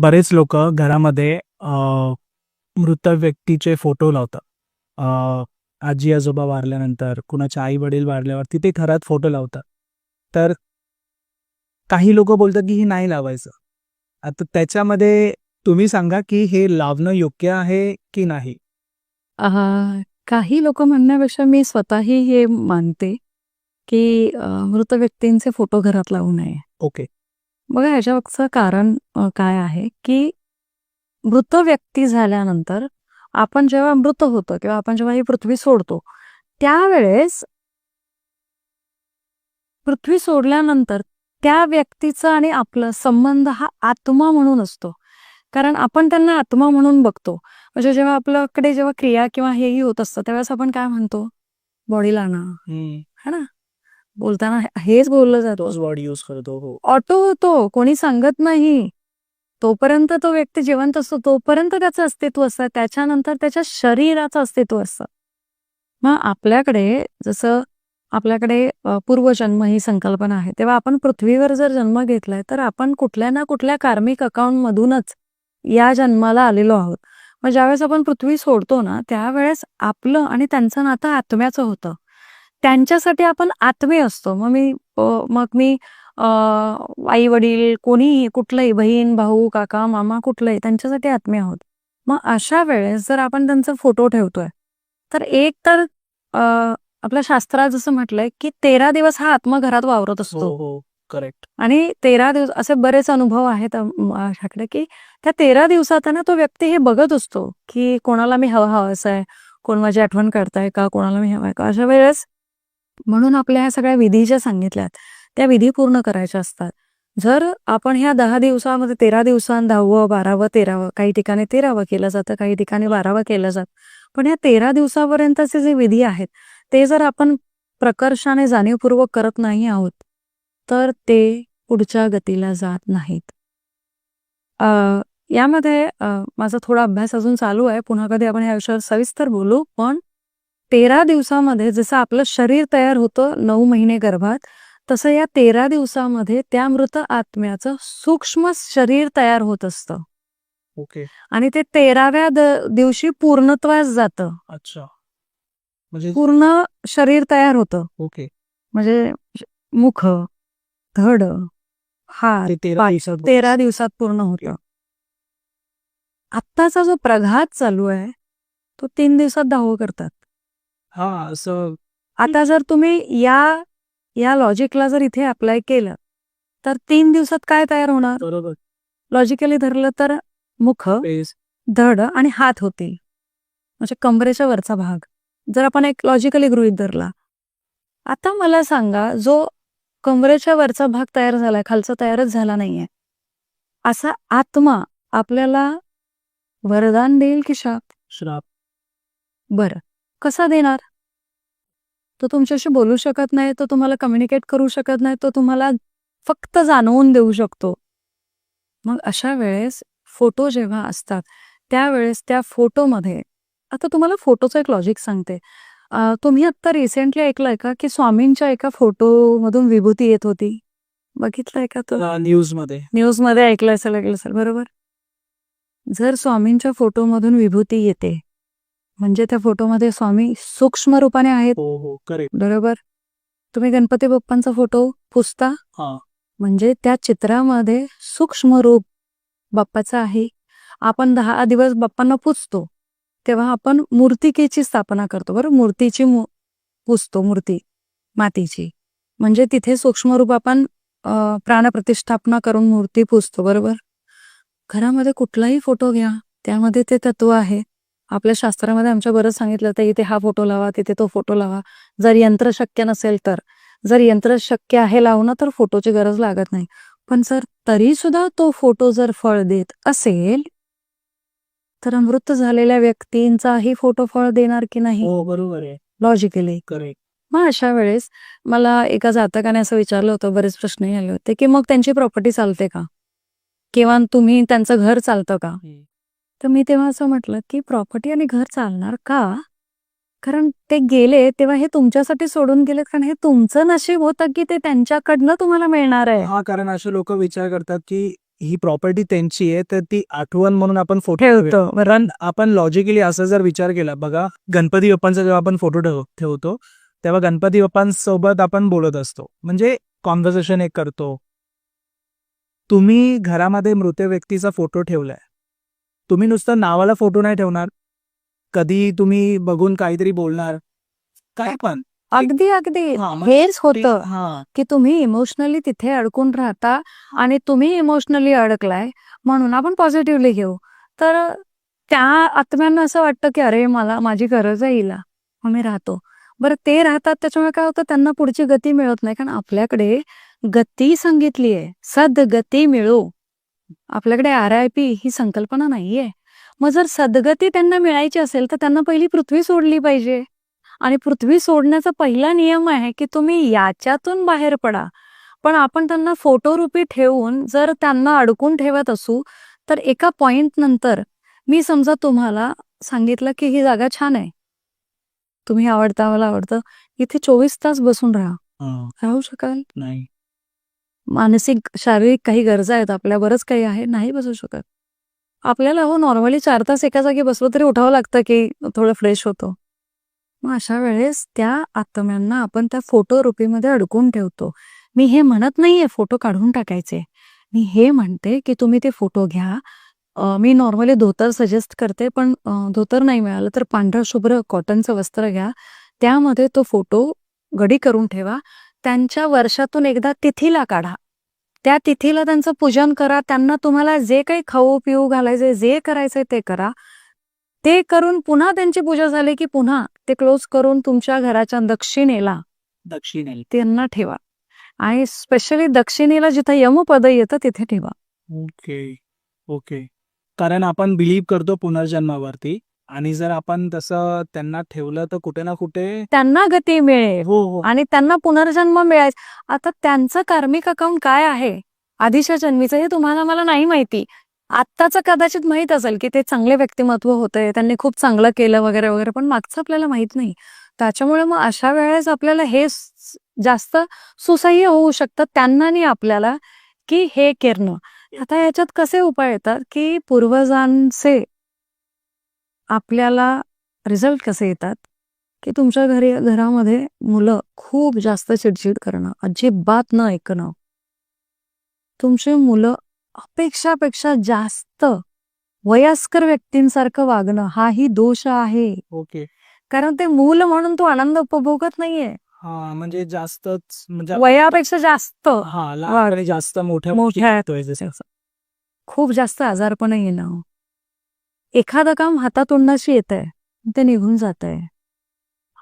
बरेच लोक घरामध्ये मृत व्यक्तीचे फोटो लावतात. आजी आजोबा वारल्यानंतर कुणाचे आई वडील वारल्यावर तिथे घरात फोटो लावतात. तर काही लोक बोलतात की हे नाही लावायचं. आता त्याच्यामध्ये तुम्ही सांगा की हे लावणं योग्य आहे की नाही? काही लोक म्हणण्यापेक्षा मी स्वतःही हे मानते की मृत व्यक्तींचे फोटो घरात लावू नये. ओके. बघा ह्याच्यामागचं कारण काय आहे की मृत व्यक्ती झाल्यानंतर आपण जेव्हा मृत होतो किंवा आपण जेव्हा ही पृथ्वी सोडतो त्यावेळेस पृथ्वी सोडल्यानंतर त्या व्यक्तीचा आणि आपला संबंध हा आत्मा म्हणून असतो. कारण आपण त्यांना आत्मा म्हणून बघतो. म्हणजे जेव्हा आपल्याकडे जेव्हा क्रिया किंवा हेही होत असतं त्यावेळेस आपण काय म्हणतो? बॉडीला ना. है ना? बोलताना हेच बोललं जातं. तोच वर्ड यूज करतो हो. ऑटो होतो कोणी सांगत नाही. तोपर्यंत तो व्यक्ती जिवंत असतो तोपर्यंत त्याचं अस्तित्व असतं. त्याच्यानंतर त्याच्या शरीराचं अस्तित्व असतं. मग आपल्याकडे जसं आपल्याकडे पूर्वजन्म ही संकल्पना आहे. तेव्हा आपण पृथ्वीवर जर जन्म घेतलाय तर आपण कुठल्या ना कुठल्या कार्मिक अकाउंट मधूनच या जन्माला आलेलो आहोत. मग ज्यावेळेस आपण पृथ्वी सोडतो ना त्यावेळेस आपलं आणि त्यांचं नातं आत्म्याचं होतं. त्यांच्यासाठी आपण आत्मे असतो. मग मी मग मी आई वडील कोणीही कुठलंही बहीण भाऊ काका मामा कुठलंही त्यांच्यासाठी आत्मे आहोत. मग अशा वेळेस जर आपण त्यांचा फोटो ठेवतोय तर एक तर आपल्या शास्त्रात जसं म्हटलंय की तेरा दिवस हा आत्मा घरात वावरत हो असतो. हो. करेक्ट. आणि तेरा दिवस असे बरेच अनुभव आहेत माझ्याकडे की त्या तेरा दिवसात ना तो व्यक्ती हे बघत असतो की कोणाला मी हवा हवा आहे कोण माझी आठवण करताय का कोणाला मी हवाय का? अशा वेळेस म्हणून आपल्या ह्या सगळ्या विधी ज्या सांगितल्यात त्या विधी पूर्ण करायच्या असतात. जर आपण ह्या दहा दिवसामध्ये तेरा दिवसां दहावं बारावं तेरावं काही ठिकाणी तेरावं केलं जातं काही ठिकाणी बारावं केलं जातं पण या तेरा दिवसापर्यंतचे जे विधी आहेत ते जर आपण प्रकर्षाने जाणीवपूर्वक करत नाही आहोत तर ते पुढच्या गतीला जात नाहीत. यामध्ये माझा थोडा अभ्यास अजून चालू आहे. पुन्हा कधी आपण या विषयावर सविस्तर बोलू पण तेरा दिवसामध्ये जसं आपलं शरीर तयार होतं नऊ महिने गर्भात तसं या तेरा दिवसामध्ये त्या मृत आत्म्याचं सूक्ष्म शरीर तयार होत असतं. ओके. आणि ते तेराव्या दिवशी पूर्णत्वास जातं. अच्छा. म्हणजे पूर्ण शरीर तयार होतं. ओके. म्हणजे मुख धड हात तेरा तेरा दिवसात पूर्ण होतं. आत्ताचा जो प्रघात चालू आहे तो तीन दिवसात दहावं करतात. हा असं आता जर तुम्ही या या लॉजिकला जर इथे अप्लाय केलं तर तीन दिवसात काय तयार होणार? बरोबर. लॉजिकली धरलं तर मुख पेस धड आणि हात होतील. म्हणजे कमरेच्या वरचा भाग. जर आपण एक लॉजिकली गृहीत धरला. आता मला सांगा जो कमरेच्या वरचा भाग तयार झालाय खालचा तयारच झाला नाहीये असा आत्मा आपल्याला वरदान देईल की शाप? श्राप. बरं. कसा देणार? तो तुमच्याशी बोलू शकत नाही तो तुम्हाला कम्युनिकेट करू शकत नाही तो तुम्हाला फक्त जाणवून देऊ शकतो. मग अशा वेळेस फोटो जेव्हा असतात त्यावेळेस त्या फोटोमध्ये आता तुम्हाला फोटोचं एक लॉजिक सांगते. तुम्ही आत्ता रिसेंटली ऐकलंय का की स्वामींच्या एका फोटोमधून विभूती येत होती? बघितलंय का तो? न्यूजमध्ये न्यूजमध्ये ऐकलं असेल ऐकलं असेल बरोबर? जर स्वामींच्या फोटोमधून विभूती येते म्हणजे त्या फोटोमध्ये स्वामी सूक्ष्म रूपाने आहेत. हो हो करेक्ट बरोबर? तुम्ही गणपती बाप्पांचा फोटो पुसता? हा. म्हणजे त्या चित्रामध्ये सूक्ष्म रूप बाप्पाचं आहे. आपण दहा दिवस बाप्पांना पुजतो तेव्हा आपण मूर्तिकेची स्थापना करतो. बरं? मूर्तीची मू पुजतो मूर्ती मातीची. म्हणजे तिथे सूक्ष्म रूप आपण अ, प्राणप्रतिष्ठापना करून मूर्ती पुजतो बरोबर? घरामध्ये कुठलाही फोटो घ्या. त्यामध्ये ते तत्व आहे. आपल्या शास्त्रामध्ये आमच्या बरंच सांगितलं तर इथे हा फोटो लावा तिथे तो फोटो लावा. जर यंत्र शक्य नसेल तर. जर यंत्र शक्य आहे लावणं तर फोटोची गरज लागत नाही. पण जर तरी सुद्धा तो फोटो जर फळ देत असेल तर मृत झालेल्या व्यक्तींचाही फोटो फळ देणार की नाही? हो बरोबर आहे. लॉजिकली करेक्ट मग अशा वेळेस मला एका जातकाने असं विचारलं होतं बरेच प्रश्नही आले होते की मग त्यांची प्रॉपर्टी चालते का? किंवा तुम्ही त्यांचं घर चालतं का? तर मी तेव्हा असं म्हटलं की प्रॉपर्टी आणि घर चालणार का? कारण ते गेले तेव्हा हे तुमच्यासाठी सोडून गेलेत कारण हे तुमचं नशीब होतं की ते त्यांच्याकडनं तुम्हाला मिळणार आहे. हा कारण असे लोक विचार करतात की ही प्रॉपर्टी त्यांची आहे तर ती आठवण म्हणून आपण फोटो ठेवतो. कारण आपण लॉजिकली असं जर विचार केला बघा गणपती बाप्पांचा जेव्हा आपण फोटो ठेव ठेवतो तेव्हा गणपती बाप्पांसोबत आपण बोलत असतो. म्हणजे कॉन्व्हर्सेशन एक करतो. तुम्ही घरामध्ये मृत व्यक्तीचा फोटो ठेवलाय. तुम्ही नुसतं नावाला फोटो नाही ठेवणार. कधी तुम्ही बघून काहीतरी बोलणार. काय पण. अगदी अगदी. हेच होतं की तुम्ही इमोशनली तिथे अडकून राहता आणि तुम्ही इमोशनली अडकलाय म्हणून आपण पॉझिटिव्हली घेऊ. तर त्या आत्म्यांना असं वाटतं की अरे मला माझी गरज आहे हिला. मग मी राहतो. बरं ते राहतात त्याच्यामुळे काय होतं त्यांना पुढची गती मिळत नाही. कारण आपल्याकडे गती सांगितली आहे सद्गती मिळो. आपल्याकडे आर आय पी ही संकल्पना नाहीये. मग जर सद्गती त्यांना मिळायची असेल तर त्यांना पहिली पृथ्वी सोडली पाहिजे. आणि पृथ्वी सोडण्याचा पहिला नियम आहे की तुम्ही याच्यातून बाहेर पडा. पण आपण त्यांना फोटोरूपी ठेवून जर त्यांना अडकून ठेवत असू तर एका पॉइंट नंतर मी समजा तुम्हाला सांगितलं की ही जागा छान आहे. तुम्ही आवडता मला आवडतं. इथे चोवीस तास बसून राहा. राहू शकाल? नाही. मानसिक शारीरिक काही गरजा आहेत आपल्या बरंच काही आहे नाही बसू शकत. आपल्याला हो नॉर्मली चार तास एका जागी बसलो तरी उठावं लागतं की थोडं फ्रेश होतो. मग अशा वेळेस त्या आत्म्यांना आपण त्या फोटो रुपीमध्ये अडकून ठेवतो. मी हे म्हणत नाहीये फोटो काढून टाकायचे. मी हे म्हणते की तुम्ही ते फोटो घ्या. मी नॉर्मली धोतर सजेस्ट करते पण धोतर नाही मिळालं तर पांढरं शुभ्र कॉटनचं वस्त्र घ्या. त्यामध्ये तो फोटो गडी करून ठेवा. त्यांच्या वर्षातून एकदा तिथीला काढा. त्या तिथीला त्यांचं पूजन करा. त्यांना तुम्हाला जे काही खाऊ पिऊ घालायचे जे करायचंय ते करा. ते करून पुन्हा त्यांची पूजा झाली की पुन्हा ते क्लोज करून तुमच्या घराच्या दक्षिणेला दक्षिणेला. त्यांना ठेवा. आणि स्पेशली दक्षिणेला जिथं यमपद येतं तिथे ठेवा. ओके ओके कारण आपण बिलीव्ह करतो पुनर्जन्मावरती. आणि जर आपण तसं त्यांना ठेवलं तर कुठे ना कुठे त्यांना गती मिळेल. हो हो. आणि त्यांना पुनर्जन्म मिळायचं आता त्यांचं कार्मिक अकाउंट काय आहे? आधीच्या जन्मीचं हे तुम्हाला मला नाही माहिती. आत्ताचं कदाचित माहीत असेल की ते चांगले व्यक्तिमत्व होते त्यांनी खूप चांगलं केलं वगैरे वगैरे पण मागचं आपल्याला माहीत नाही. त्याच्यामुळे मग अशा वेळेस आपल्याला हे जास्त सुसह्य होऊ शकतं त्यांना आणि आपल्याला की हे करणं. आता याच्यात कसे उपाय येतात की पूर्वजांचे आपल्याला रिझल्ट कसे येतात? की तुमच्या घरी घरामध्ये मुलं खूप जास्त चिडचिड करणं अजिबात न ऐकणं. तुमची मुलं अपेक्षापेक्षा जास्त वयस्कर व्यक्तींसारखं वागणं हाही दोष आहे. ओके. कारण ते मूल म्हणून तो आनंद उपभोगत नाहीये. हा म्हणजे जास्तच म्हणजे वयापेक्षा जास्त हा लहान आणि जास्त मोठ्या मोठ्या खूप जास्त आजारपण येणं. एखादं काम हातातोंडाशी येत आहे ते निघून जात आहे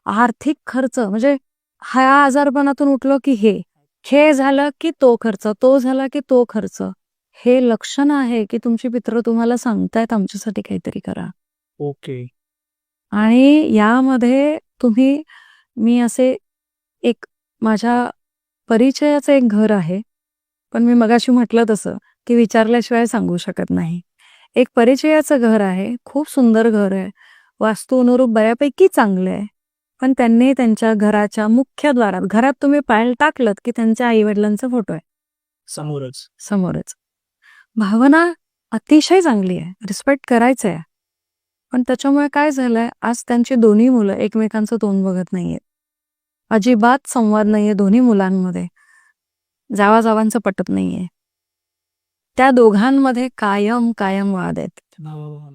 आर्थिक खर्च म्हणजे ह्या आजारपणातून उठलो की हे हे झालं की तो खर्च तो झाला की तो खर्च. हे लक्षण आहे की तुमची पित्र तुम्हाला सांगतायत आमच्यासाठी काहीतरी करा. ओके. आणि यामध्ये तुम्ही मी असे एक माझ्या परिचयाचं एक घर आहे. पण मी मगाशी म्हटलं तसं की विचारल्याशिवाय सांगू शकत नाही. एक परिचयाचं घर आहे. खूप सुंदर घर आहे. वास्तू अनुरूप बऱ्यापैकी चांगलं आहे. पण त्यांनी त्यांच्या घराच्या मुख्य द्वारात घरात तुम्ही पायल टाकलं की त्यांच्या आई वडिलांचा फोटो आहे. समोरच. समोरच. भावना अतिशय चांगली आहे. रिस्पेक्ट करायचं आहे पण त्याच्यामुळे काय झालंय? आज त्यांची दोन्ही मुलं एकमेकांचं तोंड बघत नाहीयेत. अजिबात संवाद नाहीये दोन्ही मुलांमध्ये. जावा जावांचं पटत नाहीये. त्या दोघांमध्ये कायम कायम वाद आहेत.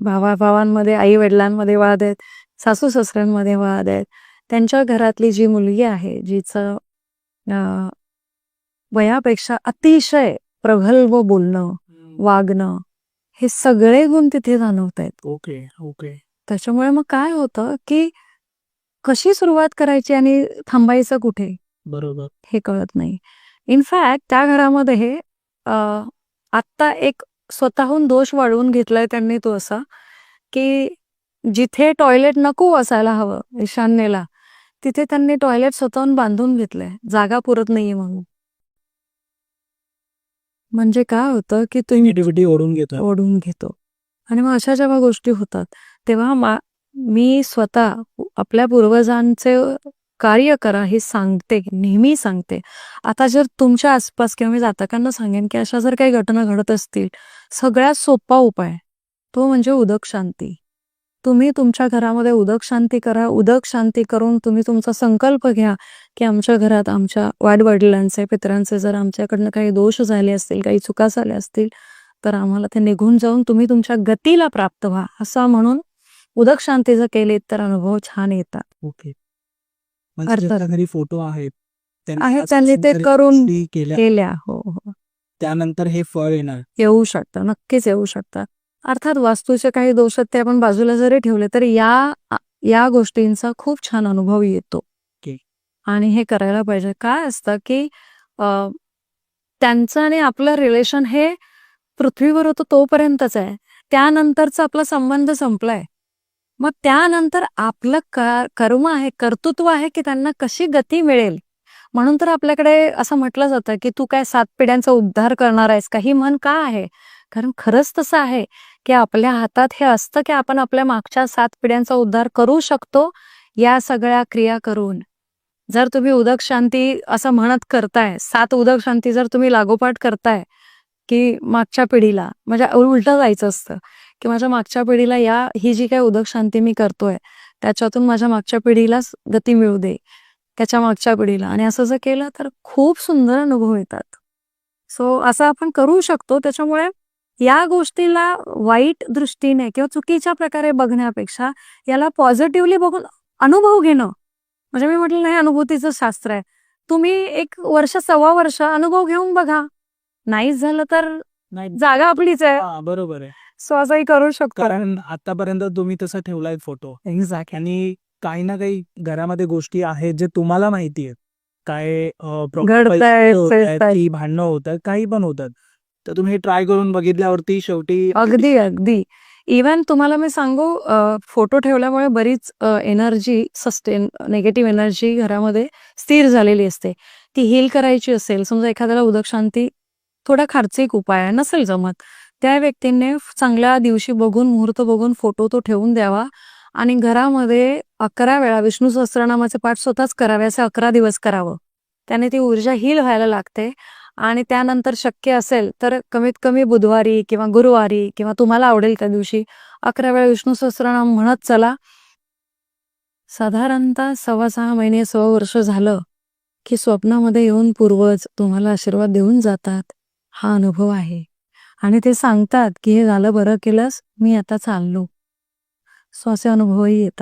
भावा भावांमध्ये आई वडिलांमध्ये वाद आहेत सासू सासऱ्यांमध्ये वाद आहेत. त्यांच्या घरातली जी मुलगी आहे जिचं वयापेक्षा अतिशय प्रगल्भ बोलणं वागणं हे सगळे गुण तिथे जाणवत आहेत. Okay okay. त्याच्यामुळे मग काय होतं की कशी सुरुवात करायची आणि थांबायचं कुठे? बरोबर. हे कळत नाही. इनफॅक्ट त्या घरामध्ये हे आत्ता एक स्वतःहून दोष वाढवून घेतलाय त्यांनी तो असा की जिथे टॉयलेट नको असायला हवं ईशान्येला तिथे त्यांनी टॉयलेट स्वतःहून बांधून घेतलंय जागा पुरत नाहीये म्हणून. म्हणजे काय होतं की तुम्ही ओढून घेतोय. ओढून घेतो. आणि मग अशा जेव्हा गोष्टी होतात तेव्हा मी स्वतः आपल्या पूर्वजांचे कार्य करा हे सांगते नेहमी सांगते. आता जर तुमच्या आसपास किंवा मी जातकांना सांगेन की अशा जर काही घटना घडत असतील सगळ्यात सोपा उपाय तो म्हणजे उदक शांती. तुम्ही तुमच्या घरामध्ये उदक शांती करा उदक शांती करून तुम्ही तुमचा संकल्प घ्या की आमच्या घरात आमच्या वाडवडिलांचे पित्रांचे जर आमच्याकडनं काही दोष झाले असतील काही चुका झाल्या असतील तर आम्हाला ते निघून जाऊन तुम्ही तुमच्या गतीला प्राप्त व्हा. असं म्हणून उदक शांती जर केली तर अनुभव छान येतात. ओके. म्हणजे. ज्यांच्या घरी फोटो आहेत त्यांनी आहे त्यांनी ते करून केल्या. केल्या. हो हो. त्यानंतर हे फळ येणार. येऊ शकतं नक्कीच येऊ शकतं. अर्थात वास्तूचे काही दोष ते आपण बाजूला जरी ठेवले तरी या या गोष्टींचा खूप छान अनुभव येतो. आणि हे करायला पाहिजे. काय असतं की त्यांचं आणि आपलं रिलेशन हे पृथ्वीवर होतं तोपर्यंतच आहे. त्यानंतरचा आपला संबंध संपलाय. मग त्यानंतर आपलं कर्म आहे कर्तृत्व आहे की त्यांना कशी गती मिळेल? म्हणून तर आपल्याकडे असं म्हटलं जातं की तू काय सात पिढ्यांचा उद्धार करणार आहेस का? ही मन का आहे? कारण खरंच तसं आहे की आपल्या हातात हे असतं की आपण आपल्या मागच्या सात पिढ्यांचा उद्धार करू शकतो या सगळ्या क्रिया करून. जर तुम्ही उदक शांती असं म्हणत करताय सात उदक शांती जर तुम्ही लागोपाठ करताय की मागच्या पिढीला म्हणजे उलट जायचं असतं की माझ्या मागच्या पिढीला या ही जी काही उदक शांती मी करतोय त्याच्यातून माझ्या मागच्या पिढीलाच गती मिळू दे त्याच्या मागच्या पिढीला. आणि असं जर केलं तर खूप सुंदर अनुभव येतात. सो असं आपण करू शकतो. त्याच्यामुळे या गोष्टीला वाईट दृष्टीने किंवा चुकीच्या प्रकारे बघण्यापेक्षा याला पॉझिटिव्हली बघून अनुभव घेणं. म्हणजे मी म्हटलं नाही अनुभूतीचं शास्त्र आहे. तुम्ही एक वर्ष सव्वा वर्ष अनुभव घेऊन बघा. नाहीच झालं तर जागा आपलीच आहे. बरोबर आहे. सो असंही करू शकतो. कारण आतापर्यंत तुम्ही तसं ठेवलाय फोटो. एक्झॅक्ट आणि काही ना काही घरामध्ये गोष्टी आहेत जे तुम्हाला माहिती आहेत. काय भांडणं होतात काही पण होतात. तर तुम्ही ट्राय करून बघितल्यावरती शेवटी अगदी अगदी. इवन तुम्हाला मी सांगू फोटो ठेवल्यामुळे बरीच एनर्जी सस्टेन निगेटिव्ह एनर्जी घरामध्ये स्थिर झालेली असते. ती हील करायची असेल समजा एखाद्याला उदक शांती थोडा खर्चिक उपाय आहे नसेल जमत. त्या व्यक्तीने चांगल्या दिवशी बघून मुहूर्त बघून फोटो तो ठेवून द्यावा. आणि घरामध्ये अकरा वेळा विष्णू सहस्त्रनामाचे पाठ स्वतःच करावे असे अकरा दिवस करावं. त्याने ती ऊर्जा हील व्हायला लागते. आणि त्यानंतर शक्य असेल तर कमीत कमी बुधवारी किंवा गुरुवारी किंवा तुम्हाला आवडेल त्या दिवशी अकरा वेळा विष्णू सहस्त्रनाम म्हणत चला. साधारणतः सव्वा सहा महिने सव्वा वर्ष झालं की स्वप्नामध्ये येऊन पूर्वज तुम्हाला आशीर्वाद देऊन जातात. हा अनुभव आहे. आणि ते सांगतात की हे झालं बरं केलंस मी आता चाललो. सो असे अनुभवही येतात.